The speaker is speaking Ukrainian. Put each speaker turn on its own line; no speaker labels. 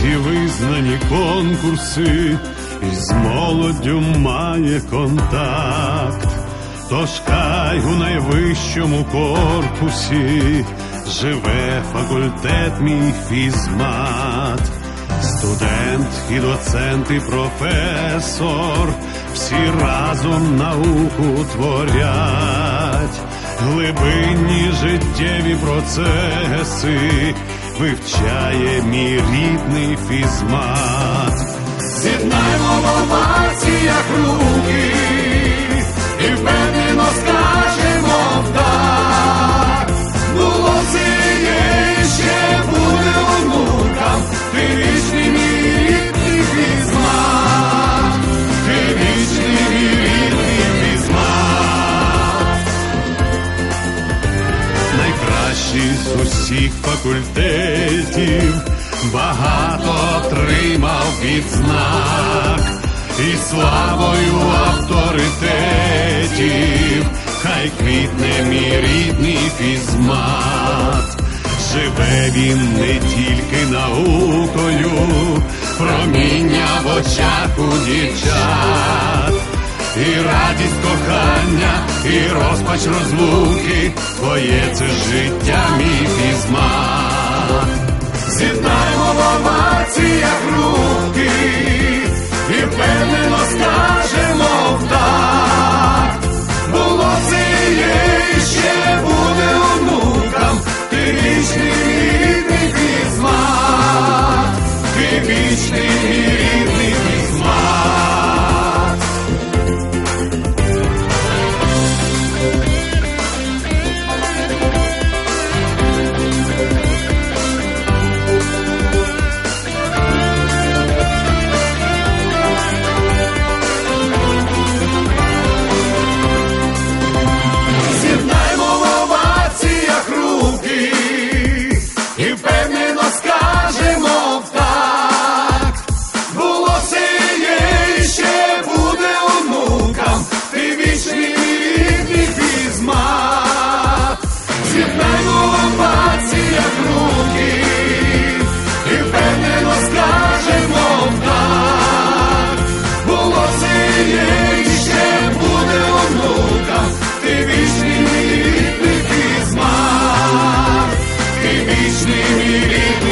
всі визнані конкурси, і з молоддю має контакт. Тож хай у найвищому корпусі живе факультет мій фізмат. Студент і доцент і професор всі разом науку творять, глибинні життєві процеси вивчає мій рідний фізмат. З'єднаємо в оваціях руки з усіх факультетів багато отримав відзнак і славою авторитетів, хай квітне мій рідний фізмат. Живе він не тільки наукою, проміння в очах у дівчат і радість кохання, і розпач розлуки, твоє це життя, мій пізман. З'єднаємо в оваціях руки, і впевнено скажемо так. Було це і ще буде онукам, ти вічний рідний пізман, ти вічний. Piriri.